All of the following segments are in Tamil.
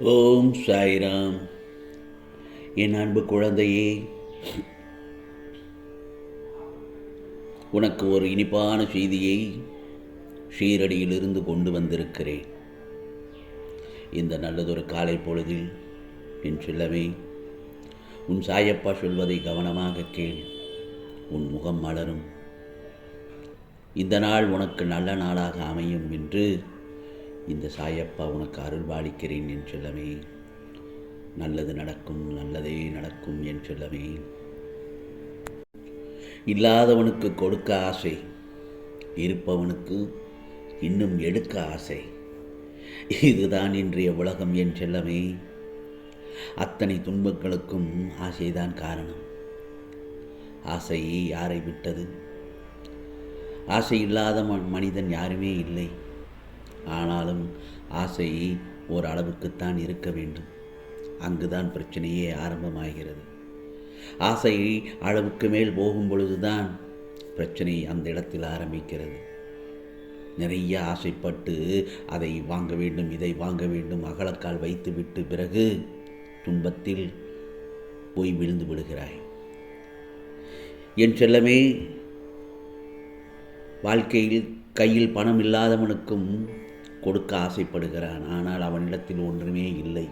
ஓம் சாய்ராம். என் அன்பு குழந்தையே உனக்கு ஒரு இனிப்பான செய்தியை ஷீரடியிலிருந்து கொண்டு வந்திருக்கிறேன். இந்த நல்லதொரு காலை பொழுதில் என் செல்லவே உன் சாயப்பா சொல்வதை கவனமாக கேள். உன் முகம் மலரும். இந்த நாள் உனக்கு நல்ல நாளாக அமையும் என்று இந்த சாயப்பா உனக்கு அருள்பாலிக்கிறேன் என் செல்லமே. நல்லது நடக்கும் நல்லதே நடக்கும் என் செல்லமே. இல்லாதவனுக்கு கொடுக்க ஆசை இருப்பவனுக்கு இன்னும் எடுக்க ஆசை. இதுதான் இன்றைய உலகம் என் செல்லமே. அத்தனை துன்பங்களுக்கும் ஆசைதான் காரணம். ஆசை யாரை விட்டது? ஆசை இல்லாத மனிதன் யாருமே இல்லை. ஆனாலும் ஆசை ஒரு அளவுக்குத்தான் இருக்க வேண்டும். அங்குதான் பிரச்சனையே ஆரம்பமாகிறது. ஆசை அளவுக்கு மேல் போகும் பொழுதுதான் பிரச்சனை அந்த இடத்தில் ஆரம்பிக்கிறது. நிறைய ஆசைப்பட்டு அதை வாங்க வேண்டும் இதை வாங்க வேண்டும் அகலக்கால் வைத்துவிட்டு பிறகு துன்பத்தில் போய் விழுந்து விடுகிறாய். என் செல்லமே வாழ்க்கையில் கையில் பணம் இல்லாதவனுக்கும் கொடுக்க ஆசைப்படுகிறான். ஆனால் அவனிடத்தில் ஒன்றுமே இல்லை.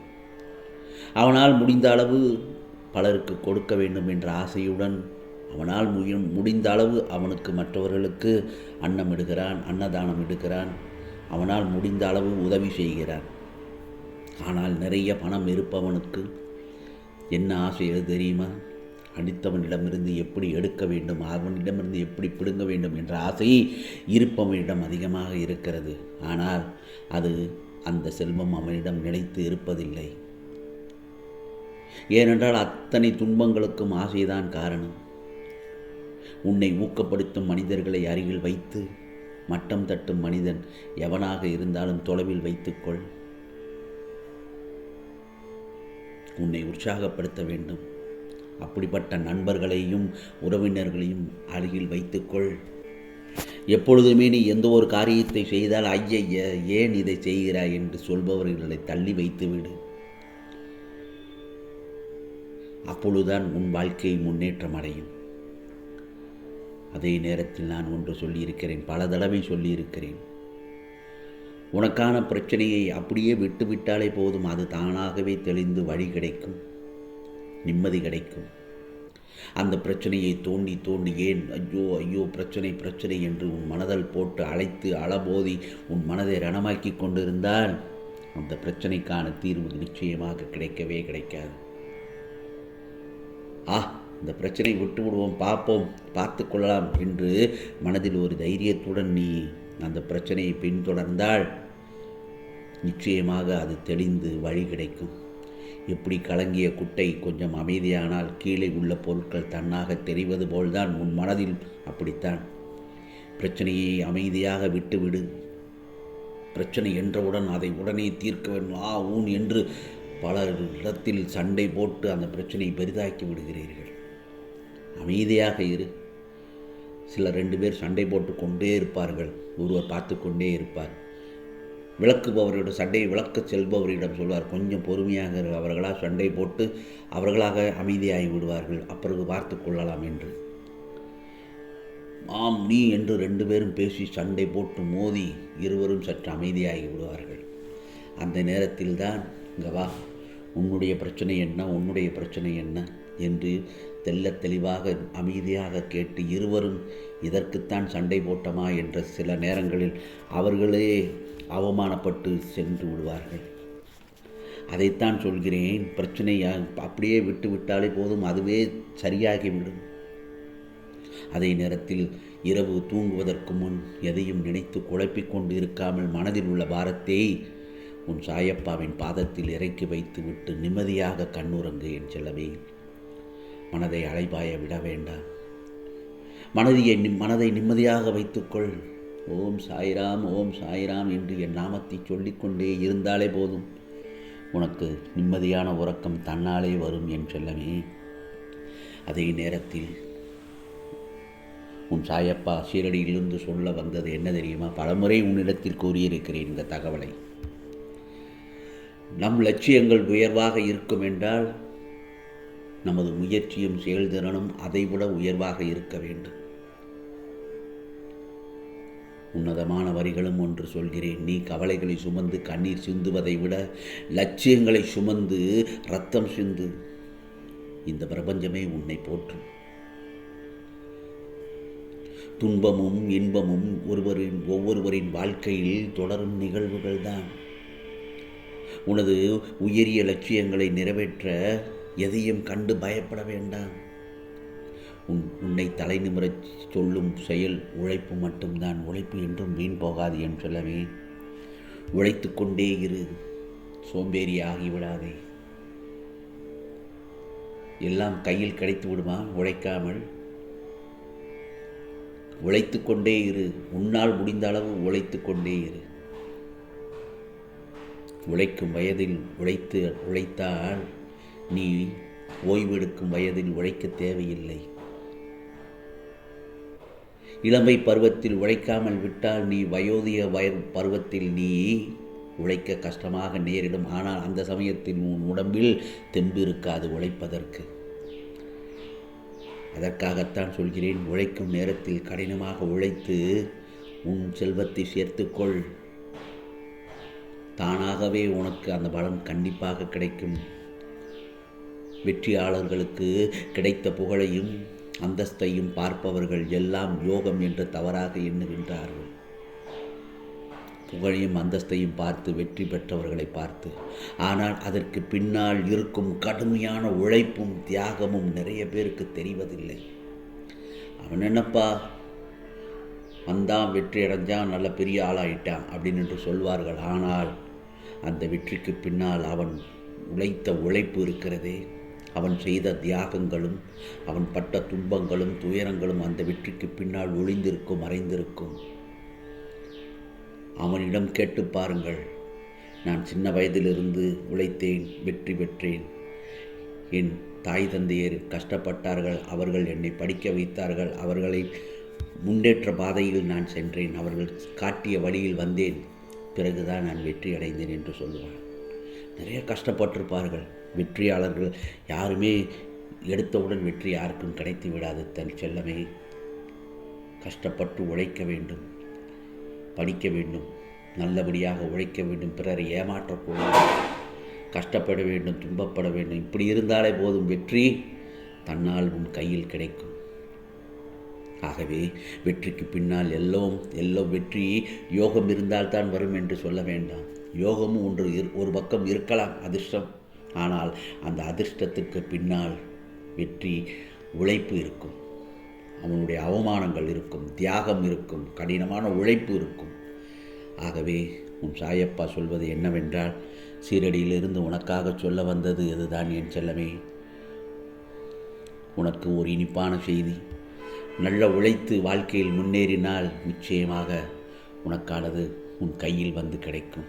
அவனால் முடிந்த அளவு பலருக்கு கொடுக்க வேண்டும் என்ற ஆசையுடன் அவனால் முய- முடிந்த அளவு அவனுக்கு மற்றவர்களுக்கு அன்னம் இடுகிறான் அன்னதானம் இடுகிறான். அவனால் முடிந்த அளவு உதவி செய்கிறான். ஆனால் நிறைய பணம் இருப்பவனுக்கு என்ன ஆசை தெரியுமா? அடித்தவனிடமிருந்து எப்படி எடுக்க வேண்டும் அவனிடமிருந்து எப்படி பிடுங்க வேண்டும் என்ற ஆசை இருப்பவனிடம் அதிகமாக இருக்கிறது. ஆனால் அது அந்த செல்வம் அவனிடம் நிலைத்து இருப்பதில்லை. ஏனென்றால் அத்தனை துன்பங்களுக்கும் ஆசைதான் காரணம். உன்னை ஊக்கப்படுத்தும் மனிதர்களை அருகில் வைத்து மட்டம் தட்டும் மனிதன் எவனாக இருந்தாலும் தொலைவில் வைத்துக்கொள். உன்னை உற்சாகப்படுத்த வேண்டும். அப்படிப்பட்ட நண்பர்களையும் உறவினர்களையும் அருகில் வைத்துக்கொள். எப்பொழுதுமே நீ எந்த ஒரு காரியத்தை செய்தால் ஐய ஏன் இதை செய்கிறாய் என்று சொல்பவர்களை தள்ளி வைத்துவிடு. அப்பொழுதுதான் உன் வாழ்க்கை முன்னேற்றம் அடையும். அதே நேரத்தில் நான் ஒன்று சொல்லியிருக்கிறேன் பல தடவை சொல்லியிருக்கிறேன். உனக்கான பிரச்சனையை அப்படியே விட்டுவிட்டாலே போதும் அது தானாகவே தெளிந்து வழி கிடைக்கும். நிம்மதி கிடைக்கும். அந்த பிரச்சனையை தோண்டி தோண்டி ஏன் ஐயோ ஐயோ பிரச்சனை பிரச்சனை என்று உன் மனதில் போட்டு அழைத்து அளபோதி உன் மனதை ரணமாக்கி கொண்டிருந்தால் அந்த பிரச்சனைக்கான தீர்வு நிச்சயமாக கிடைக்கவே கிடைக்காது. ஆ இந்த பிரச்சனை விட்டு விடுவோம் பார்ப்போம் பார்த்து கொள்ளலாம் என்று மனதில் ஒரு தைரியத்துடன் நீ அந்த பிரச்சனையை பின்தொடர்ந்தால் நிச்சயமாக அது தெளிந்து வழி கிடைக்கும். இப்படி கலங்கிய குட்டை கொஞ்சம் அமைதியானால் கீழே உள்ள பொருட்கள் தன்னாக தெரிவது போல்தான் உன் மனதில் அப்படித்தான். பிரச்சனையை அமைதியாக விட்டுவிடு. பிரச்சனை என்றவுடன் அதை உடனே தீர்க்க வேண்டும். ஆ ஊன் என்று பல இடத்தில் சண்டை போட்டு அந்த பிரச்சனையை பெரிதாக்கி விடுகிறீர்கள். அமைதியாக இரு. சில ரெண்டு பேர் சண்டை போட்டு கொண்டே இருப்பார்கள். ஒருவர் பார்த்து கொண்டே இருப்பார். விளக்குபவரிடம் சண்டையை விளக்க செல்பவரிடம் சொல்வார். கொஞ்சம் பொறுமையாக அவர்களாக சண்டை போட்டு அவர்களாக அமைதியாகி விடுவார்கள். அப்பிறகு பார்த்து கொள்ளலாம் என்று. ஆம் நீ என்று ரெண்டு பேரும் பேசி சண்டை போட்டு மோதி இருவரும் சற்று அமைதியாகி விடுவார்கள். அந்த நேரத்தில் தான் இங்க வா உன்னுடைய பிரச்சனை என்ன உன்னுடைய பிரச்சனை என்ன? என்று தெள்ளத் தெளிவாக அமைதியாக கேட்டு இருவரும் இதற்குத்தான் சண்டை போட்டமா? என்ற சில நேரங்களில் அவர்களே அவமானப்பட்டு சென்று விடுவார்கள். அதைத்தான் சொல்கிறேன். பிரச்சனை அப்படியே விட்டு விட்டாலே போதும். அதுவே சரியாகிவிடும். அதே நேரத்தில் இரவு தூங்குவதற்கு முன் எதையும் நினைத்து குழப்பிக் கொண்டு இருக்காமல் மனதில் உள்ள பாரத்தை உன் சாயப்பாவின் பாதத்தில் இறக்கி வைத்துவிட்டு நிம்மதியாக கண்ணுறங்கு என் செல்லவே மனதை அலைபாய விட வேண்டாம். மனதியை நிம்- மனதை நிம்மதியாக வைத்துக்கொள். ஓம் சாய்ராம் ஓம் சாய்ராம் என்று என் நாமத்தை சொல்லிக்கொண்டே இருந்தாலே போதும். உனக்கு நிம்மதியான உறக்கம் தன்னாலே வரும் என் செல்லமே. அதே நேரத்தில் உன் சாயப்பா சீரடியிலிருந்து சொல்ல வந்தது என்ன தெரியுமா? பலமுறை உன்னிடத்தில் கூறியிருக்கிறேன் இந்த தகவலை. நம் லட்சியங்கள் உயர்வாக இருக்கும் என்றால் நமது முயற்சியும் செயல்திறனும் அதைவிட உயர்வாக இருக்க வேண்டும். உன்னதமான வரிகளும் ஒன்று சொல்கிறேன். நீ கவலைகளை சுமந்து கண்ணீர் சிந்துவதை விட லட்சியங்களை சுமந்து ரத்தம் சிந்து இந்த பிரபஞ்சமே உன்னை போற்றும். துன்பமும் இன்பமும் ஒருவரின் ஒவ்வொருவரின் வாழ்க்கையில் தொடரும் நிகழ்வுகள் தான் உனது உயரிய லட்சியங்களை நிறைவேற்ற எதையும் கண்டு பயப்பட வேண்டாம். உன் உன்னை தலை நிமிரச் சொல்லும் செயல் உழைப்பு மட்டும்தான். உழைப்பு என்றும் வீண் போகாது என்று சொல்லவே உழைத்து கொண்டே இரு சோம்பேறி ஆகிவிடாதே எல்லாம் கையில் கிடைத்து விடுமா? உழைக்காமல். உழைத்து கொண்டே இரு உன்னால் முடிந்த அளவு உழைத்து கொண்டே இரு. உழைக்கும் வயதில் உழைத்து உழைத்தால் நீ ஓய்வெடுக்கும் வயதில் உழைக்க தேவையில்லை. இளமை பருவத்தில் உழைக்காமல் விட்டால் நீ வயோதிய வய பருவத்தில் நீ உழைக்க கஷ்டமாக நேரிடும். ஆனால் அந்த சமயத்தில் உன் உடம்பில் தெம்பு இருக்காது உழைப்பதற்கு. அதற்காகத்தான் சொல்கிறேன் உழைக்கும் நேரத்தில் கடினமாக உழைத்து உன் செல்வத்தை சேர்த்துக்கொள். தானாகவே உனக்கு அந்த பலம் கண்டிப்பாக கிடைக்கும். வெற்றியாளர்களுக்கு கிடைத்த புகழையும் அந்தஸ்தையும் பார்ப்பவர்கள் எல்லாம் யோகம் என்று தவறாக எண்ணுகின்றார்கள். புகழையும் அந்தஸ்தையும் பார்த்து வெற்றி பெற்றவர்களை பார்த்து ஆனால் அதற்கு பின்னால் இருக்கும் கடுமையான உழைப்பும் தியாகமும் நிறைய பேருக்கு தெரிவதில்லை. அவன் என்னப்பா? வந்தான் வெற்றி அடைஞ்சான் நல்ல பெரிய ஆளாயிட்டான் அப்படின்னு என்று சொல்வார்கள். ஆனால் அந்த வெற்றிக்கு பின்னால் அவன் உழைத்த உழைப்பு இருக்கிறதே. அவன் செய்த தியாகங்களும் அவன் பட்ட துன்பங்களும் துயரங்களும் அந்த வெற்றிக்கு பின்னால் ஒளிந்திருக்கும் மறைந்திருக்கும். அவனிடம் கேட்டு பாருங்கள். நான் சின்ன வயதிலிருந்து உழைத்தேன் வெற்றி பெற்றேன். என் தாய் தந்தையர் கஷ்டப்பட்டார்கள் அவர்கள் என்னை படிக்க வைத்தார்கள் அவர்களை முன்னேற்ற பாதையில் நான் சென்றேன் அவர்கள் காட்டிய வழியில் வந்தேன். பிறகுதான் நான் வெற்றி அடைந்தேன் என்று சொல்லுவான். நிறைய கஷ்டப்பட்டிருப்பார்கள். வெற்றியாளர்கள் யாருமே எடுத்தவுடன் வெற்றி யாருக்கும் கிடைத்து விடாது. தன் செல்லமே கஷ்டப்பட்டு உழைக்க வேண்டும் படிக்க வேண்டும் நல்லபடியாக உழைக்க வேண்டும் பிறரை ஏமாற்றக்கூடாது கஷ்டப்பட வேண்டும் துன்பப்பட வேண்டும். இப்படி இருந்தாலே போதும் வெற்றி தன்னால் உன் கையில் கிடைக்கும். ஆகவே வெற்றிக்கு பின்னால் எல்லோம் எல்லோ வெற்றி யோகம் இருந்தால்தான் வரும் என்று சொல்ல வேண்டாம். யோகமும் ஒன்று ஒரு பக்கம் இருக்கலாம் அதிர்ஷ்டம். ஆனால் அந்த அதிர்ஷ்டத்துக்கு பின்னால் வெற்றி உழைப்பு இருக்கும். அவனுடைய அவமானங்கள் இருக்கும் தியாகம் இருக்கும் கடினமான உழைப்பு இருக்கும். ஆகவே உன் சாயப்பா சொல்வது என்னவென்றால் சீரடியிலிருந்து உனக்காக சொல்ல வந்தது இதுதான் என் செல்லமே? உனக்கு ஒரு இனிப்பான செய்தி. நல்ல உழைத்து வாழ்க்கையில் முன்னேறினால் நிச்சயமாக உனக்கானது உன் கையில் வந்து கிடைக்கும்.